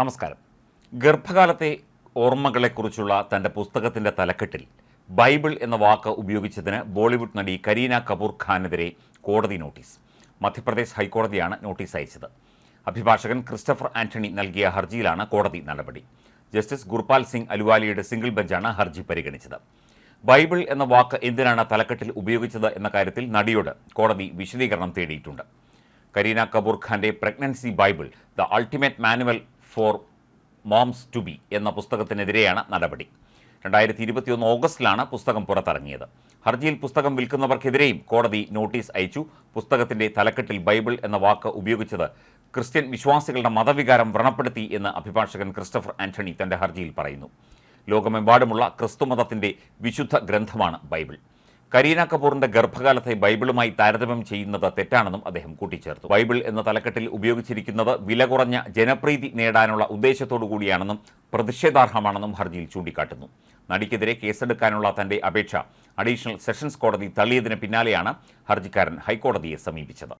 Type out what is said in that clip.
നമസ്കാരം. ഗർഭകാലത്തെ ഓർമ്മകളെക്കുറിച്ചുള്ള തന്റെ പുസ്തകത്തിന്റെ തലക്കെട്ടിൽ ബൈബിൾ എന്ന വാക്ക് ഉപയോഗിച്ചതിന് ബോളിവുഡ് നടി കരീന കപൂർ ഖാനെതിരെ കോടതി നോട്ടീസ്. മധ്യപ്രദേശ് ഹൈക്കോടതിയാണ് നോട്ടീസ് അയച്ചത്. അഭിഭാഷകൻ ക്രിസ്റ്റഫർ ആന്റണി നൽകിയ ഹർജിയിലാണ് കോടതി നടപടി. ജസ്റ്റിസ് ഗുർപാൽ സിംഗ് അലുവാലിയുടെ സിംഗിൾ ബെഞ്ചാണ് ഹർജി പരിഗണിച്ചത്. ബൈബിൾ എന്ന വാക്ക് എന്തിനാണ് തലക്കെട്ടിൽ ഉപയോഗിച്ചത് എന്ന കാര്യത്തിൽ നടിയോട് കോടതി വിശദീകരണം തേടിയിട്ടുണ്ട്. കരീന കപൂർ ഖാന്റെ pregnancy bible the ultimate manual for moms to be എന്ന പുസ്തകത്തിനെതിരെയാണ് നടപടി. രണ്ടായിരത്തി ഇരുപത്തിയൊന്ന് ഓഗസ്റ്റിലാണ് പുസ്തകം പുറത്തിറങ്ങിയത്. ഹർജിയിൽ പുസ്തകം വിൽക്കുന്നവർക്കെതിരെയും കോടതി നോട്ടീസ് അയച്ചു. പുസ്തകത്തിന്റെ തലക്കെട്ടിൽ ബൈബിൾ എന്ന വാക്ക് ഉപയോഗിച്ചത് ക്രിസ്ത്യൻ വിശ്വാസികളുടെ മതവികാരം വ്രണപ്പെടുത്തി എന്ന് അഭിഭാഷകൻ ക്രിസ്റ്റഫർ ആന്റണി തന്റെ ഹർജിയിൽ പറയുന്നു. ലോകമെമ്പാടുമുള്ള ക്രിസ്തുമതത്തിന്റെ വിശുദ്ധ ഗ്രന്ഥമാണ് ബൈബിൾ. കരീന കപൂറിന്റെ ഗർഭകാലത്തെ ബൈബിളുമായി താരതമ്യം ചെയ്യുന്നത് തെറ്റാണെന്നും അദ്ദേഹം കൂട്ടിച്ചേർത്തു. ബൈബിൾ എന്ന തലക്കെട്ടിൽ ഉപയോഗിച്ചിരിക്കുന്നത് വില കുറഞ്ഞ ജനപ്രീതി നേടാനുള്ള ഉദ്ദേശത്തോടു കൂടിയാണെന്നും പ്രതിഷേധാർഹമാണെന്നും ഹർജിയിൽ ചൂണ്ടിക്കാട്ടുന്നു. നടിക്കെതിരെ കേസെടുക്കാനുള്ള തന്റെ അപേക്ഷ അഡീഷണൽ സെഷൻസ് കോടതി തള്ളിയതിന് പിന്നാലെയാണ് ഹർജിക്കാരൻ ഹൈക്കോടതിയെ സമീപിച്ചത്.